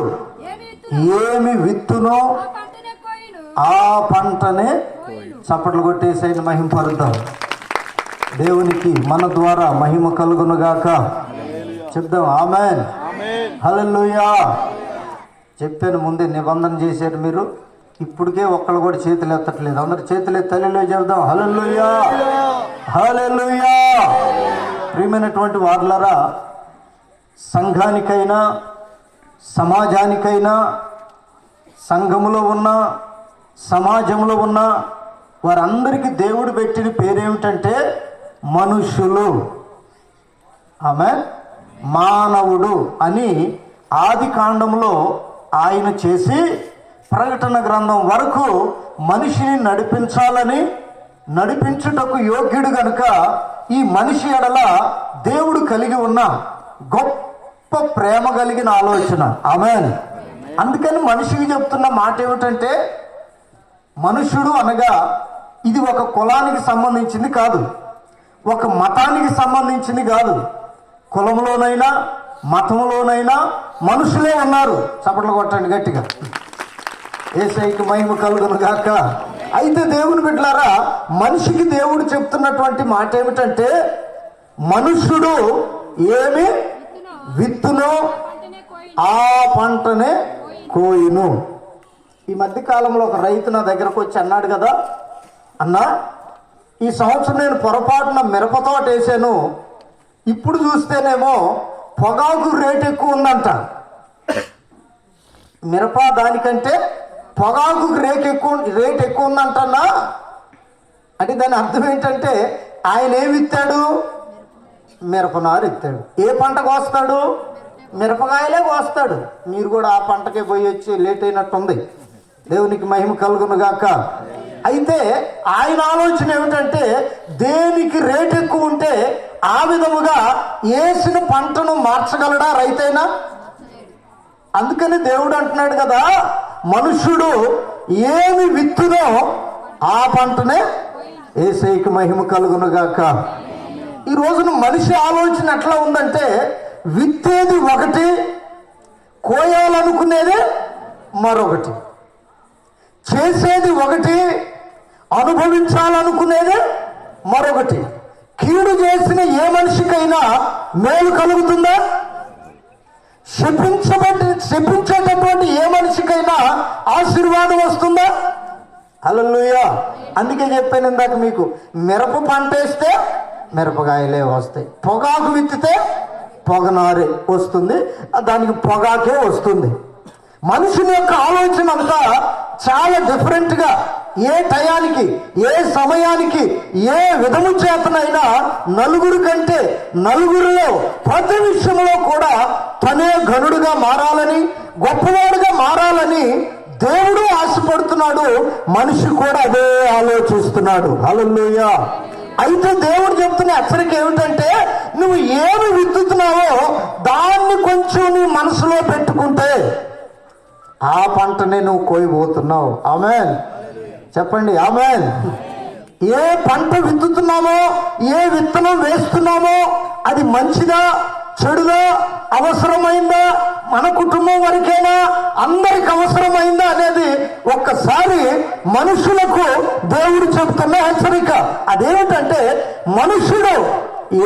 ఏమి ఏమి విత్తునో ఆ పంటనే చప్పట్లు కొట్టేసైన మహిమ పరుద్దాం దేవునికి మన ద్వారా మహిమ కలుగునుగాక. చెప్దాం ఆమెన్. హల్లెలూయా. చెప్పాను ముందే నిబంధన చేశారు మీరు. ఇప్పటికే ఒక్కళ్ళు కూడా చేతులు ఎత్తట్లేదు. అందరు చేతులు ఎత్తి చెబుదాం. చెప్దాం హల్లెలూయా. ప్రియమైనటువంటి వార్లరా సంఘానికైనా సమాజానికైనా సంఘములో ఉన్న సమాజంలో ఉన్న వారందరికీ దేవుడు పెట్టిన పేరేమిటంటే మనుషులు. ఆమె మానవుడు అని ఆది కాండంలో ఆయన చేసి ప్రకటన గ్రంథం వరకు మనిషిని నడిపించాలని నడిపించుటకు యోగ్యుడు గనుక ఈ మనిషి ఎడల దేవుడు కలిగి ఉన్న గొప్ప ప్రేమ కలిగిన ఆలోచన. ఆమె అందుకని మనిషికి చెప్తున్న మాట ఏమిటంటే మనుషుడు అనగా ఇది ఒక కులానికి సంబంధించింది కాదు. ఒక మతానికి సంబంధించింది కాదు. కులంలోనైనా మతంలోనైనా మనుషులే ఉన్నారు. చప్పట్లు కొట్టండి గట్టిగా. ఏసైకి మహిమ కలుగును గాక. అయితే దేవుని బిడ్డలారా మనిషికి దేవుడు చెప్తున్నటువంటి మాట ఏమిటంటే మనుషుడు ఏమి విత్తును ఆ పంటనే కోయును. ఈ మధ్య కాలంలో ఒక రైతు నా దగ్గరకు వచ్చి అన్నాడు కదా అన్నా ఈ సంవత్సరం నేను పొరపాటున మిరప తోట వేసాను. ఇప్పుడు చూస్తేనేమో పొగాకు రేట్ ఎక్కువ ఉందంట. మిరప దానికంటే పొగాకు రేట్ ఎక్కువ రేట్ ఎక్కువ ఉందంటన్నా? అంటే దాని అర్థం ఏంటంటే ఆయన ఏమి ఇస్తాడు మిరపనారు ఎత్తాడు ఏ పంట కోస్తాడు? మిరపకాయలే కోస్తాడు. మీరు కూడా ఆ పంటకే పోయి వచ్చి లేట్ అయినట్టుంది. దేవునికి మహిమ కలుగును గాక. అయితే ఆయన ఆలోచన ఏమిటంటే దేనికి రేట్ ఎక్కువ ఉంటే ఆ విధముగా వేసిన పంటను మార్చగలడా రైతైనా? అందుకని దేవుడు అంటున్నాడు కదా మనుష్యుడు ఏమి విత్తునో ఆ పంటనే ఏసైకి మహిమ కలుగునుగాక ఈ రోజున మనిషి ఆలోచన ఎట్లా ఉందంటే విత్తేది ఒకటి కోయాలనుకునేది మరొకటి. చేసేది ఒకటి అనుభవించాలనుకునేది మరొకటి. కీడు చేసిన ఏ మనిషికైనా మేలు కలుగుతుందా? శపించబడి శపించేటటువంటి ఏ మనిషికైనా ఆశీర్వాదం వస్తుందా? హల్లెలూయా. అందుకే చెప్పాను ఇందాక మీకు మిరప పంట వేస్తే మిరపకాయలే వస్తాయి. పొగాకు విత్తితే పొగనారే వస్తుంది దానికి పొగాకే వస్తుంది. మనుషుని యొక్క ఆలోచన అంతా చాలా డిఫరెంట్గా ఏ టయానికి ఏ సమయానికి ఏ విధము చేతనైనా నలుగురు కంటే నలుగురిలో ప్రతి విషయంలో కూడా తనే గనుడుగా మారాలని గొప్పవాడుగా మారాలని దేవుడు ఆశపడుతున్నాడు మనిషి కూడా అదే ఆలోచిస్తున్నాడు. హల్లెలూయా. అయితే దేవుడు చెప్తున్న హెచ్చరిక ఏమిటంటే నువ్వు ఏమి విత్తుతున్నావో దాన్ని కొంచెం నీ మనసులో పెట్టుకుంటే ఆ పంటనే నువ్వు కోయబోతున్నావు. ఆమెన్. చెప్పండి ఆమెన్. ఏ పంట విత్తుతున్నామో ఏ విత్తనం వేస్తున్నామో అది మంచిదా? చెడుదా అవసరమైందా? మన కుటుంబం వరకేనా? అందరికి అవసరమైందా అనేది ఒక్కసారి మనుషులకు దేవుడు చెబుతున్న హెచ్చరిక. అదేమిటంటే మనుషుడు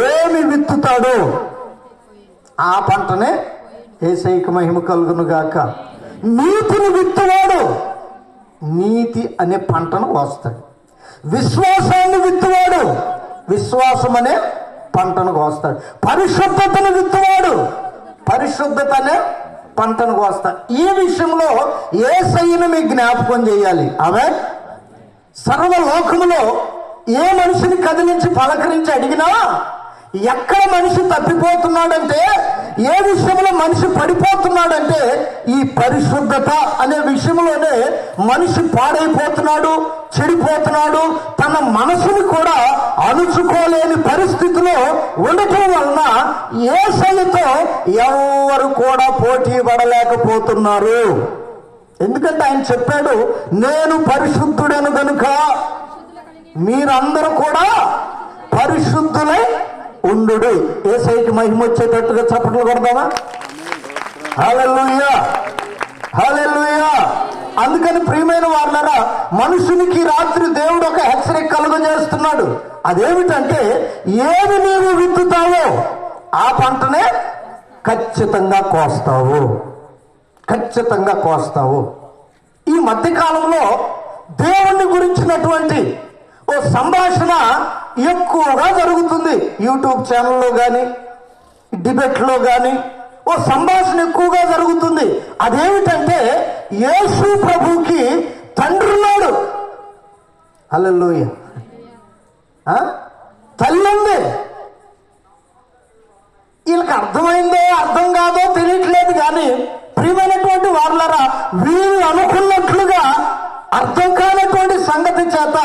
ఏమి విత్తుతాడు ఆ పంటనే ఏసైక మహిమ కలుగును గాక నీతిని విత్తువాడు నీతి అనే పంటను వస్తాడు. విశ్వాసాన్ని విత్తువాడు విశ్వాసం అనే పంటను కోస్తాడు. పరిశుద్ధతను విత్తువాడు. పరిశుద్ధతనే పంటను కోస్తాడు. ఈ విషయంలో ఏ సైను మీకు జ్ఞాపకం చేయాలి. ఆమె సర్వలోకములో ఏ మనిషిని కదిలించి పలకరించి అడిగినా ఎక్కడ మనిషి తప్పిపోతున్నాడంటే ఏ విషయంలో మనిషి పడిపోతున్నాడంటే ఈ పరిశుద్ధత అనే విషయంలోనే మనిషి పాడైపోతున్నాడు చెడిపోతున్నాడు తన మనసుని కూడా అణుచుకోలేని పరిస్థితిలో ఉండటం వలన ఏ శైలితో ఎవరు కూడా పోటీ పడలేకపోతున్నారు. ఎందుకంటే ఆయన చెప్పాడు నేను పరిశుద్ధుడను గనుక మీరందరూ కూడా పరిశుద్ధులై ఉండు. ఏ సైకి మహిమ వచ్చేటట్టుగా చప్పట్లు కొడదామా అందుకని ప్రియమైన వాళ్ళరా మనుషునికి రాత్రి దేవుడు ఒక హెచ్చరిక కలుగజేస్తున్నాడు. అదేమిటంటే ఏది నీవు విత్తుతావో ఆ పంటనే ఖచ్చితంగా కోస్తావు. ఖచ్చితంగా కోస్తావు. ఈ మధ్య కాలంలో దేవుణ్ణి గురించినటువంటి ఓ సంభాషణ ఎక్కువగా జరుగుతుంది. యూట్యూబ్ ఛానల్లో కానీ డిబేట్లో కానీ ఓ సంభాషణ ఎక్కువగా జరుగుతుంది. అదేమిటంటే యేసు ప్రభుకి తండ్రి ఉన్నాడు. హల్లెలూయా. ఆ? తల్లి ఉంది. వీళ్ళకి అర్థమైందో అర్థం కాదో తెలియట్లేదు కానీ ప్రియమైనటువంటి వాళ్ళరా వీళ్ళు అనుకున్నట్లుగా అర్థం కానటువంటి సంగతి చేత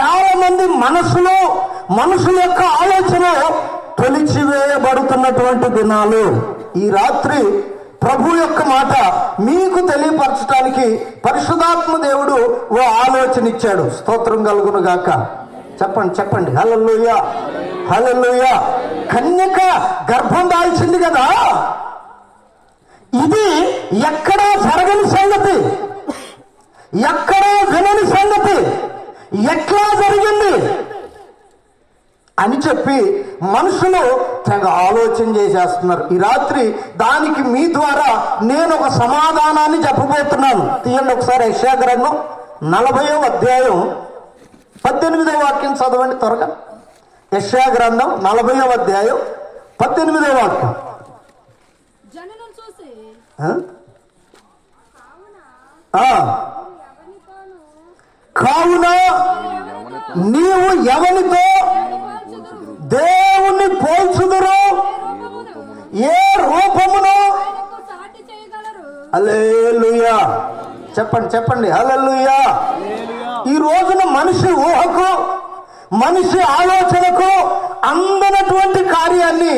చాలా మంది మనసులో మనసు యొక్క ఆలోచన తొలిచివేయబడుతున్నటువంటి దినాలు. ఈ రాత్రి ప్రభు యొక్క మాట మీకు తెలియపరచడానికి పరిశుధాత్మ దేవుడు ఓ ఆలోచన ఇచ్చాడు స్తోత్రం కలుగును గాక. చెప్పండి చెప్పండి. హల్లెలూయా. హల్లెలూయా. కన్యక గర్భం దాల్చింది కదా? ఇది ఎక్కడా జరగని సంగతి. ఎక్కడా వినని సంగతి. ఎట్లా జరిగింది? అని చెప్పి మనుషులు తెగ ఆలోచన చేసేస్తున్నారు. ఈ రాత్రి దానికి మీ ద్వారా నేను ఒక సమాధానాన్ని చెప్పబోతున్నాను. తీయండి ఒకసారి యెషయా గ్రంథం నలభయో అధ్యాయం పద్దెనిమిదవ వాక్యం చదవండి త్వరగా. యెషయా గ్రంథం నలభయో అధ్యాయం పద్దెనిమిదవ వాక్యం. జననం చూసి ఆ? కావున ఆ, ఎవరితోనూ కావున నీవు ఎవరితో దేవుణ్ణి పోల్చుదురు? ఏ రూపమును? ఏ అలేలుయా చెప్పండి చెప్పండి. అలెలుయా ఈ రోజున మనిషి ఊహకు మనిషి ఆలోచనకు అందనటువంటి కార్యాన్ని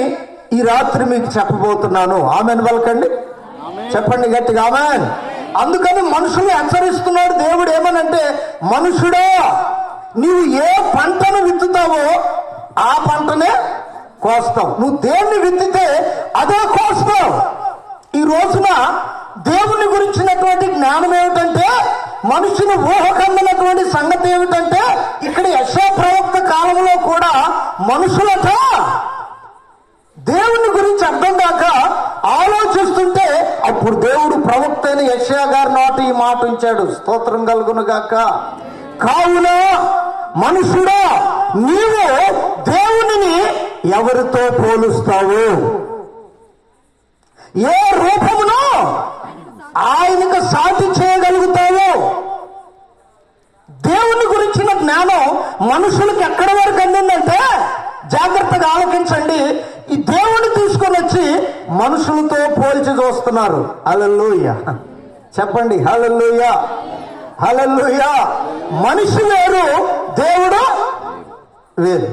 ఈ రాత్రి మీకు చెప్పబోతున్నాను. ఆమెను పలకండి చెప్పండి గట్టిగా ఆమెన్. అందుకని మనుషులు హెచ్చరిస్తున్నాడు దేవుడు ఏమనంటే మనుషుడా నీవు ఏ పంటను విత్తుతావో ఆ పంటనే కోస్తావు. నువ్వు దేన్ని విత్తితే అదే కోస్తావు. ఈ రోజున దేవుని గురించినటువంటి జ్ఞానం ఏమిటంటే మనుషులు ఊహకందినటువంటి సంగతి ఏమిటంటే ఇక్కడ యశో ప్రవక్త కాలంలో కూడా మనుషులట దేవుని గురించి అర్థం కాక ఆలోచిస్తుంటే అప్పుడు దేవుడు ప్రవక్త అయిన యశయా గారి నాటి ఈ మాట ఉంచాడు. స్తోత్రం కలుగును గాక. కావున మనుషుడా నీవు దేవునిని ఎవరితో పోలుస్తావు? ఏ రూపమును ఆయనకు సాటి చేయగలుగుతావు? దేవుని గురించిన జ్ఞానం మనుషులకు ఎక్కడి వరకు అందిందంటే జాగ్రత్తగా ఆలోచించండి ఈ దేవుడిని తీసుకొని వచ్చి మనుషులతో పోల్చి చూస్తున్నారు. హల్లెలూయ. చెప్పండి హల్లెలూయ. హల్లెలూయ. మనిషి వేరు దేవుడు వేరు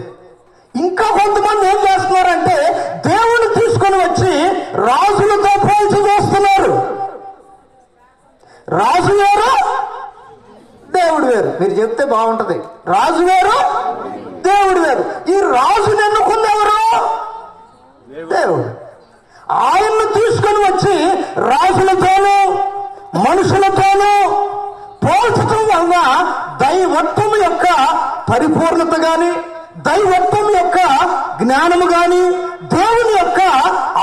ఇంకా కొంతమంది ఏం చేస్తున్నారంటే దేవుడిని తీసుకొని వచ్చి రాజులతో పోల్చి చూస్తున్నారు. రాజు వేరు దేవుడు వేరు మీరు చెప్తే బాగుంటుంది. రాజు వేరు దేవుడు వేరు ఈ రాజుని ఎన్నుకుంది ఎవరు దేవుడు. ఆయన్ను తీసుకొని వచ్చి రాజులతోనూ మనుషులతోనూ పోల్చటం వలన దైవత్వం యొక్క పరిపూర్ణత గాని దైవత్వం యొక్క జ్ఞానము గాని దేవుని యొక్క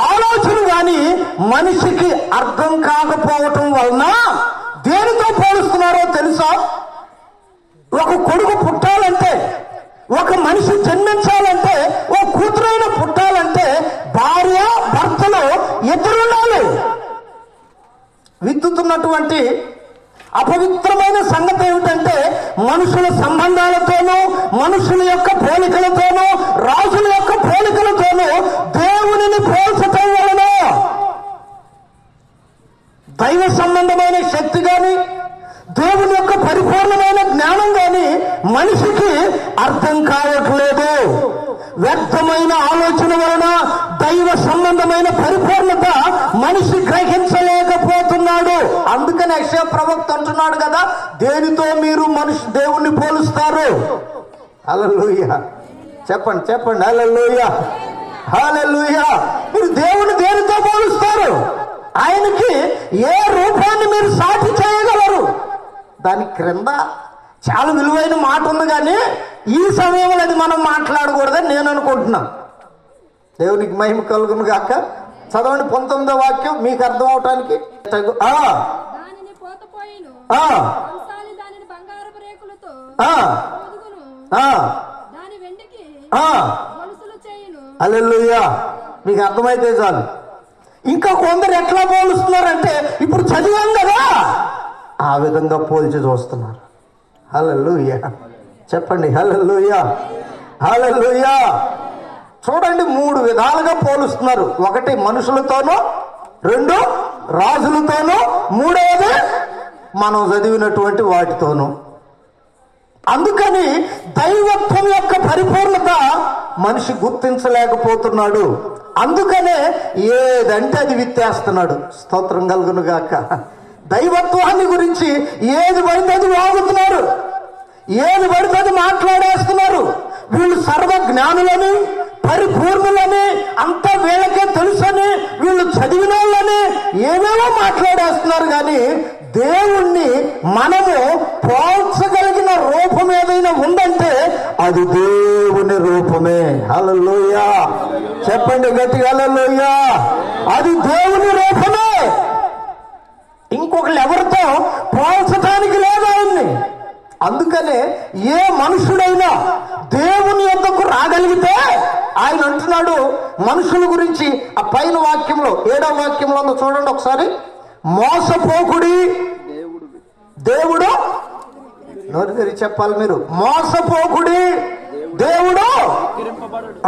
ఆలోచన గాని మనిషికి అర్థం కాకపోవటం వలన దేనితో పోలుస్తున్నారో తెలుసా? ఒక కొడుకు పుట్టాలంటే ఒక మనిషి జన్మించాలంటే ఓ కూతురైన పుట్టాలంటే భార్య భర్తలు ఇద్దరుండాలి విత్తుతున్నటువంటి అపవిత్రమైన సంగతి ఏమిటంటే మనుషుల సంబంధాలతోనూ మనుషుల యొక్క పోలికలతోనూ రాజుల యొక్క పోలికలతోనూ దేవునిని పోల్చటం వలన దైవ సంబంధమైన శక్తి కానీ దేవుని యొక్క పరిపూర్ణమైన జ్ఞానం కానీ మనిషికి అర్థం కావట్లేదు. వ్యర్థమైన ఆలోచన వలన దైవ సంబంధమైన పరిపూర్ణత మనిషి గ్రహించలేకపోతున్నాడు. అందుకని యక్ష ప్రవక్త అంటున్నాడు కదా దేనితో మీరు మనిషి దేవుణ్ణి పోలుస్తారు? హల్లెలూయా. చెప్పండి చెప్పండి హల్లెలూయా. హాలూయ మీరు దేవుని దేనితో పోలుస్తారు? ఆయనకి ఏ రూపాన్ని మీరు సాటి చేయగలరు? దాని క్రింద చాలా విలువైన మాట ఉంది కానీ ఈ సమయంలో అది మనం మాట్లాడకూడదని నేను అనుకుంటున్నాను దేవునికి మహిమ కలుగును గాక. చదవండి పంతొమ్మిదో వాక్యం మీకు అర్థం అవటానికి. అల్లెలుయ్యా మీకు అర్థమైతే చాలు. ఇంకా కొందరు ఎట్లా పోలుస్తున్నారంటే ఇప్పుడు చదివాం కదా. ఆ విధంగా పోల్చి చూస్తున్నారు. హల్లెలూయా. చెప్పండి హల్లెలూయా. హల్లెలూయా. చూడండి మూడు విధాలుగా పోలుస్తున్నారు. ఒకటి మనుషులతోనూ రెండు రాజులతోనూ మూడవది మనం చదివినటువంటి వాటితోనూ. అందుకని దైవత్వం యొక్క పరిపూర్ణత మనిషి గుర్తించలేకపోతున్నాడు. అందుకనే ఏదంటే అది విత్తేస్తున్నాడు. స్తోత్రం కలుగును గాక దైవత్వాన్ని గురించి ఏది పడితే అది వాగుతున్నారు. ఏది పడితే అది మాట్లాడేస్తున్నారు. వీళ్ళు సర్వ జ్ఞానులని పరిపూర్ణులని అంతా వీళ్ళకే తెలుసని వీళ్ళు చదివిన వాళ్ళని ఏమేమో మాట్లాడేస్తున్నారు కానీ దేవుణ్ణి మనము పోల్చగలిగిన రూపం ఏదైనా ఉందంటే అది దేవుని రూపమే. హల్లెలూయా. చెప్పండి గట్టిగా హల్లెలూయా. అది దేవుని రూపమే. ఇంకొకళ్ళు ఎవరితో పోల్చడానికి లేదు ఆయన్ని. అందుకనే ఏ మనుషుడైనా దేవుని యొద్దకు రాగలిగితే ఆయన అంటున్నాడు మనుషుల గురించి ఆ పైన వాక్యంలో ఏడవ వాక్యంలో ఉందో చూడండి ఒకసారి. మోసపోకుడి దేవుడు నోరు తెరి చెప్పాలి మీరు. మోసపోకుడి దేవుడు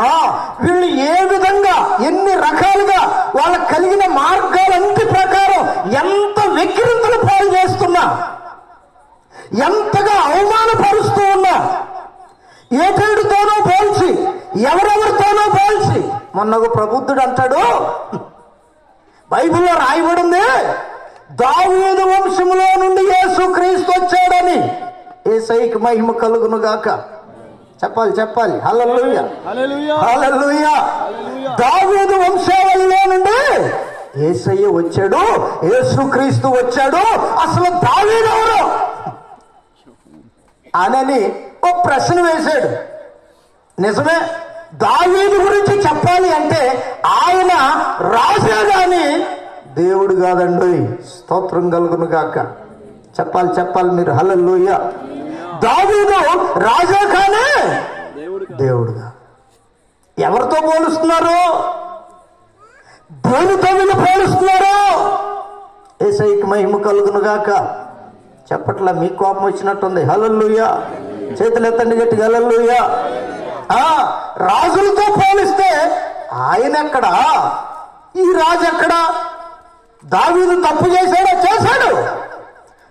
ఆ, వీళ్ళు ఏ విధంగా ఎన్ని రకాలుగా వాళ్ళకి కలిగిన మార్గం ప్రకారం ఎంత వెక్కిరింతలు పాలు చేస్తున్నా ఎంతగా అవమానపరుస్తూ ఉన్నా ఏటేడుతోనో పోల్చి ఎవరెవరితోనో పోల్చి. మొన్న ఒక ప్రబుద్ధుడు అంటాడు బైబిల్లో రాయబడింది దావీదు వంశములో నుండి యేసు క్రీస్తు వచ్చాడని ఏసైకి మహిమ కలుగును గాక. చెప్పాలి చెప్పాలి. హల్లెలూయా. హల్లెలూయా. దావీదు వంశావళిలో నుండి ఏసయ్య వచ్చాడు యేసుక్రీస్తు వచ్చాడు. అసలు దావీదు ఎవరు అనని ఓ ప్రశ్న వేశాడు. నిజమే దావీదు గురించి చెప్పాలి అంటే ఆయన రాజా కానీ దేవుడు కాదండి. స్తోత్రం కలుగును కాక చెప్పాలి చెప్పాలి మీరు. హలల్లోయ. దావీదు రాజా కానే దేవుడుగా ఎవరితో పోలుస్తున్నారు? దేనితో వీళ్ళు పోలుస్తున్నారు? ఏసైకి మహిమ కలుగును గాక. చెప్పట్లా మీ కోపం వచ్చినట్టుంది. హలల్లుయ్యా చేతులు ఎత్తండి గట్టి హలల్లుయ్యా ఆ రాజులతో పోలిస్తే ఆయన ఎక్కడా? ఈ రాజు ఎక్కడా? దావీదు తప్పు చేశాడా? చేశాడు.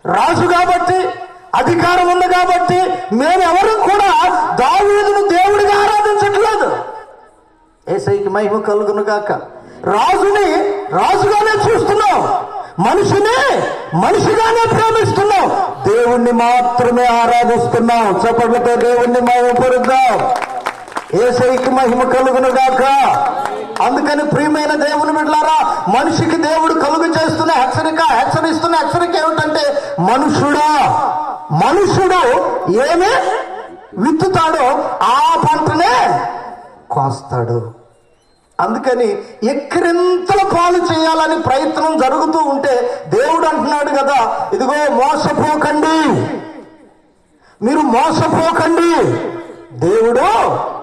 రాజు కాబట్టి అధికారం ఉంది కాబట్టి మేమెవరూ కూడా దావీదును దేవుడిగా ఆరాధించట్లేదు. ఏసైకి మహిమ కలుగును గాక రాజుని రాజుగానే చూస్తున్నాం. మనిషిని మనిషిగానే ప్రేమిస్తున్నాం. దేవుణ్ణి మాత్రమే ఆరాధిస్తున్నాం. చప్పట్లతో దేవుణ్ణి మహిమపరుద్దాం. ఏసైకి మహిమ కలుగును గాక అందుకని ప్రియమైన దేవుని విడలారా మనిషికి దేవుడు కలుగు చేస్తున్న హెచ్చరిక హెచ్చరిస్తున్న హెచ్చరిక ఏమిటంటే మనుషుడా మనుషుడు ఏమి విత్తుతాడో ఆ పంటనే కోస్తాడు. అందుకని ఎక్కడెంత పాలు చేయాలని ప్రయత్నం జరుగుతూ ఉంటే దేవుడు అంటున్నాడు కదా ఇదిగో మోసపోకండి. మీరు మోసపోకండి. దేవుడు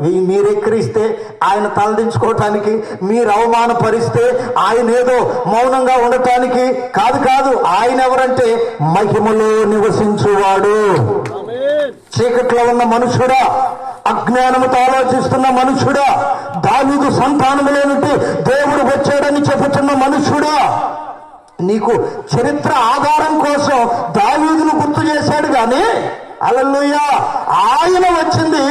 మీరు ఎక్కిరిస్తే ఆయన తలదించుకోవటానికి మీరు అవమానపరిస్తే ఆయన ఏదో మౌనంగా ఉండటానికి కాదు కాదు ఆయన ఎవరంటే మహిమలో నివసించువాడు. చీకట్లో ఉన్న మనుషుడా అజ్ఞానముతో ఆలోచిస్తున్న మనుషుడా దావీదు సంతానములో నుండి దేవుడు వచ్చాడని చెబుతున్న మనుషుడా. నీకు చరిత్ర ఆధారం కోసం దావీదును గుర్తు చేశాడు కానీ అలల్లుయ్యా వచ్చింది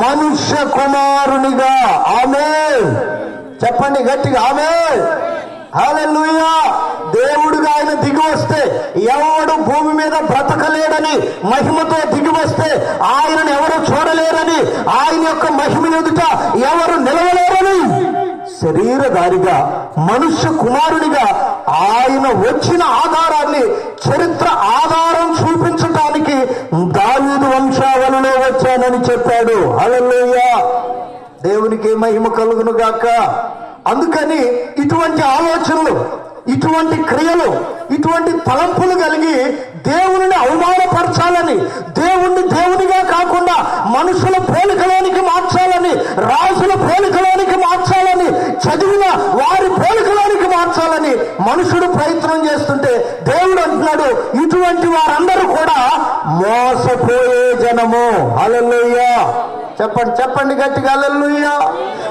మనుష్య కుమారునిగా. ఆమె చెప్పండి గట్టిగా ఆమె హల్లెలూయా. దేవుడుగా ఆయన దిగి వస్తే ఎవడు భూమి మీద బ్రతకలేడని మహిమతో దిగి వస్తే ఆయనను ఎవరు చూడలేరని ఆయన యొక్క మహిమ ఎదుట ఎవరు నిలవలేరని శరీరధారిగా మనుష్య కుమారునిగా ఆయన వచ్చిన ఆధారాన్ని చరిత్ర ఆధారం దావీదు వంశావళిలో వచ్చానని చెప్పాడు. అలలోయ దేవునికి మహిమ కలుగును గాక. అందుకని ఇటువంటి ఆలోచనలు ఇటువంటి క్రియలు ఇటువంటి తలంపులు కలిగి దేవుని అవమానపరచాలని దేవుణ్ణి దేవునిగా కాకుండా మనుషుల పోలికలోనికి మార్చాలని రాజుల పోలికలోనికి మార్చాలని చదివిన వారి పోలికలోనికి మార్చాలని మనుషుడు ప్రయత్నం చేస్తుంటే దేవుడు అంటున్నాడు ఇటువంటి వారందరూ కూడా మోసపోయే జనము. హల్లెలూయా. చెప్పండి చెప్పండి గట్టిగా హల్లెలూయా.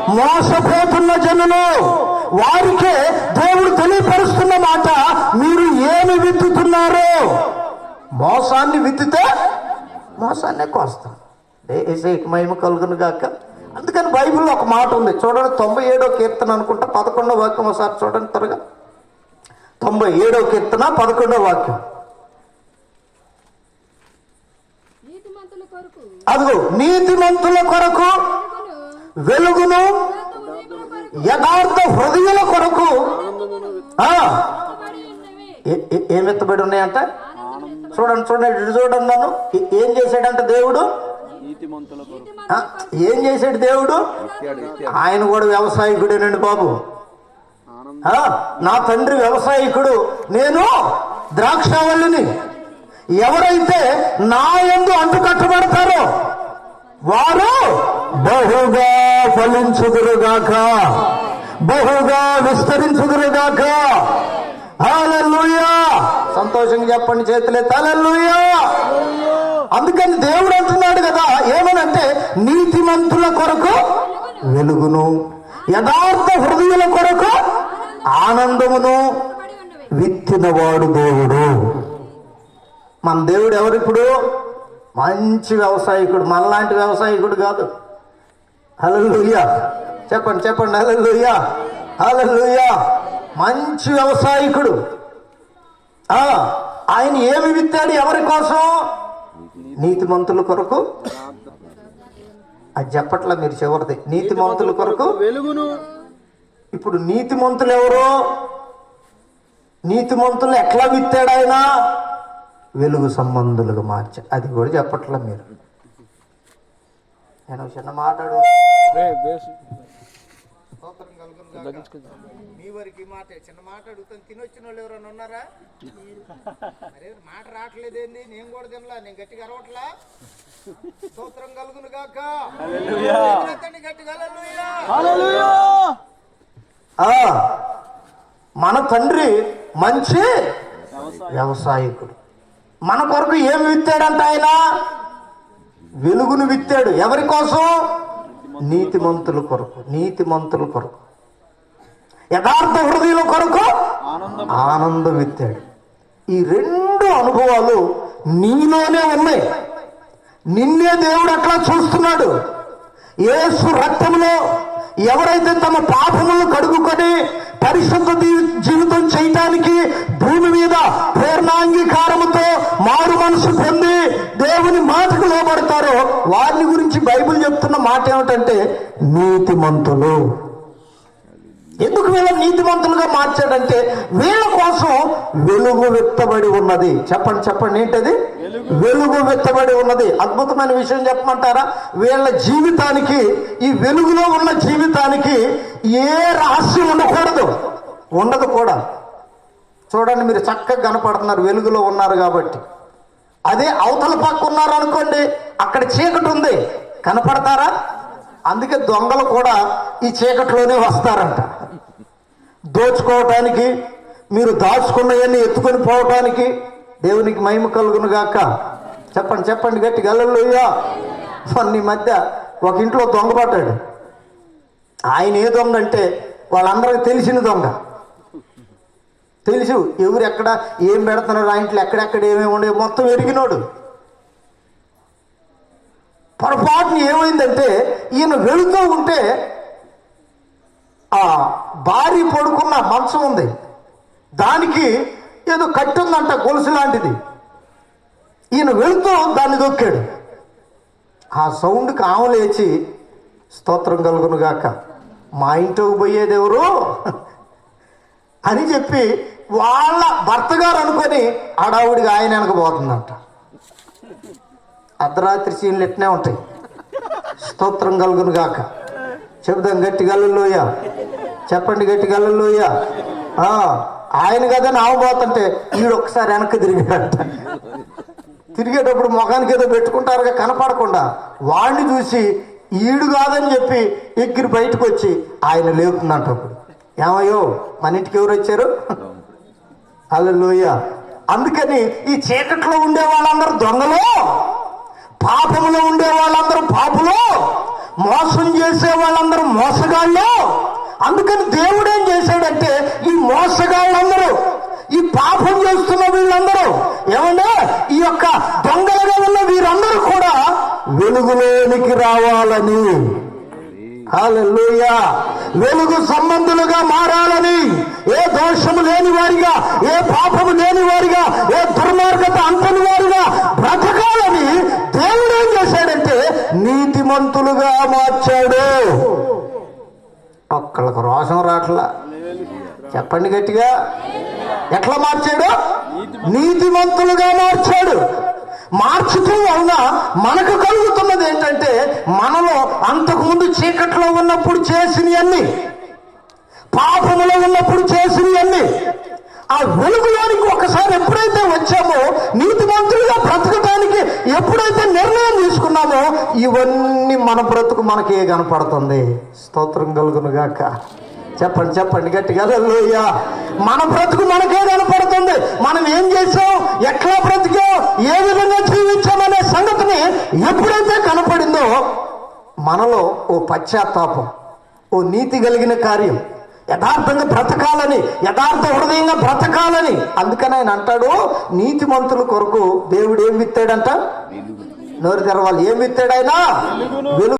మోసపోతున్న జనులు వారికే దేవుడు తెలియపరుస్తున్న మాట మీరు ఏమి విత్తుతున్నారు? మోసాన్ని విత్తితే మోసాన్నే కోస్తాం ఏసైకి మహిమ కలుగును గాక. అందుకని బైబిల్లో ఒక మాట ఉంది. చూడండి తొంభై ఏడో కీర్తన అనుకుంటా పదకొండో వాక్యం ఒకసారి చూడండి త్వరగా. తొంభై ఏడో కీర్తన పదకొండో వాక్యం. అదిగో నీతిమంతుల కొరకు వెలుగును, యథార్థ హృదయుల కొరకు యథార్థ హృదయుల కొరకు ఆ, ఎత్తబడి ఉన్నవి. ఏ- ఏ- ఏం ఎత్తబడి ఉన్నాయంట? చూడండి చూడండి చూడండి నన్ను. ఏ- చేశాడంట దేవుడు? ఏం చేశాడు దేవుడు? ఆయన కూడా వ్యవసాయకుడేనండి బాబు. ఆ, నా తండ్రి వ్యవసాయకుడు. నేను ద్రాక్షావల్లిని. ఎవరైతే నా యందు అంటు కట్టబడతారో వారు బహుగా ఫలించుదురుగాక. బహుగా విస్తరించుదురుగాక. సంతోషంగా చెప్పండి చేతులే తలెల్లుయా అందుకని దేవుడు అంటున్నాడు కదా ఏమనంటే నీతిమంతుల కొరకు వెలుగును యథార్థ హృదయుల కొరకు ఆనందమును విత్తినవాడు దేవుడు. మన దేవుడు ఎవరిప్పుడు? మంచి వ్యవసాయకుడు మనలాంటి వ్యవసాయకుడు కాదు. హల్లెలూయా. చెప్పండి చెప్పండి హల్లెలూయా. హల్లెలూయా. మంచి వ్యవసాయకుడు. ఆ, ఆయన ఏమి విత్తాడు ఎవరి కోసం? నీతిమంతుల కొరకు? అది చెప్పట్లా మీరు చివరిది. నీతిమంతుల కొరకు వెలుగును. ఇప్పుడు నీతిమంతులు ఎవరు నీతిమంతులు ఎట్లా విత్తాడు ఆయన? వెలుగు సంబంధులుగా మార్చా. అది కూడా చెప్పట్లా మీరు. నేను చిన్న మాట్లాడు మీ వరకు మాట చిన్న మాట అడుగుతాను. తినొచ్చిన వాళ్ళు ఎవరైనా ఉన్నారా? అరే మాట రావట్లేదేంది? నేను కూడా తినలా నేను గట్టిగా అరవట్లా? స్తోత్రం కలుగును గాక. ఎత్తండి గట్టిగా హల్లెలూయా. హల్లెలూయా. ఆ, మన తండ్రి మంచి వ్యవసాయకుడు. మన కొరకు ఏం విత్తాడంట ఆయన? వెలుగును విత్తాడు. ఎవరి కోసం? నీతిమంతుల కొరకు నీతిమంతుల కొరకు. యథార్థ హృదయుల కొరకు ఆనందం. ఆనందం విత్తాడు ఈ రెండు అనుభవాలు నీలోనే ఉన్నాయి. నిన్నే దేవుడు అట్లా చూస్తున్నాడు? యేసు రక్తంలో ఎవరైతే తమ పాపములను కడుగుకొని పరిశుద్ధ జీవితం చేయటానికి భూమి మీద పూర్ణాంగీకారముతో మారు మనసు పొంది దేవుని మాటకు లోబడతారో వారిని గురించి బైబిల్ చెప్తున్న మాట ఏమిటంటే నీతిమంతులు. ఎందుకు వీళ్ళని నీతిమంతులుగా మార్చాడంటే వీళ్ళ కోసం వెలుగు విత్తబడి ఉన్నది. చెప్పండి చెప్పండి ఏంటది? వెలుగు విత్తబడి ఉన్నది. అద్భుతమైన విషయం చెప్పమంటారా? వీళ్ళ జీవితానికి ఈ వెలుగులో ఉన్న జీవితానికి ఏ రహస్యం ఉండకూడదు. ఉండదు కూడా. చూడండి మీరు చక్కగా కనపడుతున్నారు. వెలుగులో ఉన్నారు కాబట్టి. అదే అవతల పక్క ఉన్నారు అనుకోండి అక్కడ చీకటి ఉంది. కనపడతారా? అందుకే దొంగలు కూడా ఈ చీకట్లోనే వస్తారంట. దోచుకోవటానికి మీరు దాచుకున్నవన్నీ ఎత్తుకొని పోవటానికి దేవునికి మహిమ కలుగును గాక. చెప్పండి చెప్పండి గట్టి గల్లలుయ్యా మొన్న ఈ మధ్య ఒక ఇంట్లో దొంగ పట్టాడు ఆయన ఏ దొంగ అంటే వాళ్ళందరికీ తెలిసిన దొంగ. తెలుసు ఎవరు ఎక్కడ ఏం పెడుతున్నారు ఆ ఇంట్లో ఎక్కడెక్కడ ఏమేమి ఉండే మొత్తం ఎరిగినోడు. పొరపాటున ఏమైందంటే ఈయన వెళుతూ ఉంటే ఆ భార్య పడుకున్న మంచం ఉంది. దానికి ఏదో కట్టుందంట గొలుసు లాంటిది. ఈయన వెళుతూ దాన్ని దొక్కాడు. ఆ సౌండ్కి ఆమె లేచి స్తోత్రం కలుగునుగాక మా ఇంటికి పోయేది ఎవరు? అని చెప్పి వాళ్ళ భర్త గారు అనుకొని అడావుడిగా ఆయన వెనకపోతుందంట అర్ధరాత్రి సీన్లు ఎట్నే ఉంటాయి. స్తోత్రం కలుగును గాక. చెబుదాం గట్టి గల్లలోయ చెప్పండి గట్టి గల్లలోయ ఆయన కదా నావబోతుంటే ఈడు ఒకసారి వెనక్కి తిరిగాడంట. తిరిగేటప్పుడు ముఖానికి ఏదో పెట్టుకుంటారుగా కనపడకుండా వాడిని చూసి ఈడు కాదని చెప్పి ఎగ్గిరి బయటకు వచ్చి ఆయన లేపుతున్నట్టు అప్పుడు. ఏమయ్యో మన ఇంటికి ఎవరు వచ్చారు? అల్లెలూయ అందుకని ఈ చీకట్లో ఉండే వాళ్ళందరూ దొంగలు. పాపములో ఉండే వాళ్ళందరూ పాపులు మోసం చేసే వాళ్ళందరూ మోసగాళ్ళు. అందుకని దేవుడు ఏం చేశాడంటే ఈ మోసగాళ్ళందరూ ఈ పాపం చేస్తున్న వీళ్ళందరూ ఏమంటే ఈ యొక్క దొంగలుగా ఉన్న వీరందరూ కూడా వెలుగులోనికి రావాలని వెలుగు సంబంధులుగా మారాలని ఏ దోషము లేని వారిగా ఏ పాపము లేని వారిగా ఏ దుర్మార్గత అంతని వారిగా బ్రతకాలని దేవుడు ఏం చేశాడంటే నీతిమంతులుగా మార్చాడు. ఒక్కళ్ళకు రోషం రాట్లా. చెప్పండి గట్టిగా. ఎట్లా మార్చాడు? నీతిమంతులుగా మార్చాడు. మార్చటం వలన మనకు కలుగుతున్నది ఏంటంటే మనలో అంతకుముందు చీకట్లో ఉన్నప్పుడు చేసినవన్నీ పాపములో ఉన్నప్పుడు చేసినవన్నీ ఆ వెలుగులోనికి ఒకసారి ఎప్పుడైతే వచ్చామో నీతిమంతులుగా బ్రతకడానికి ఎప్పుడైతే నిర్ణయం తీసుకున్నామో ఇవన్నీ మన బ్రతుకు మనకే కనపడుతుంది. స్తోత్రం కలుగునుగాక. చెప్పండి చెప్పండి గట్టిగా. హల్లెలూయా. మన బ్రతుకు మనకే కనపడుతుంది. మనం ఏం చేసాం? ఎట్లా బ్రతికాం? ఏ విధంగా జీవించామనే సంగతిని ఎప్పుడైతే కనపడిందో మనలో ఓ పశ్చాత్తాపం ఓ నీతి కలిగిన కార్యం. యథార్థంగా బ్రతకాలని యథార్థ హృదయంగా బ్రతకాలని. అందుకని ఆయన అంటాడు నీతిమంతుల కొరకు దేవుడు ఏం విత్తాడంట? నోరు తెరవాలి. ఏం విత్తాడు ఆయన? వెలుగు.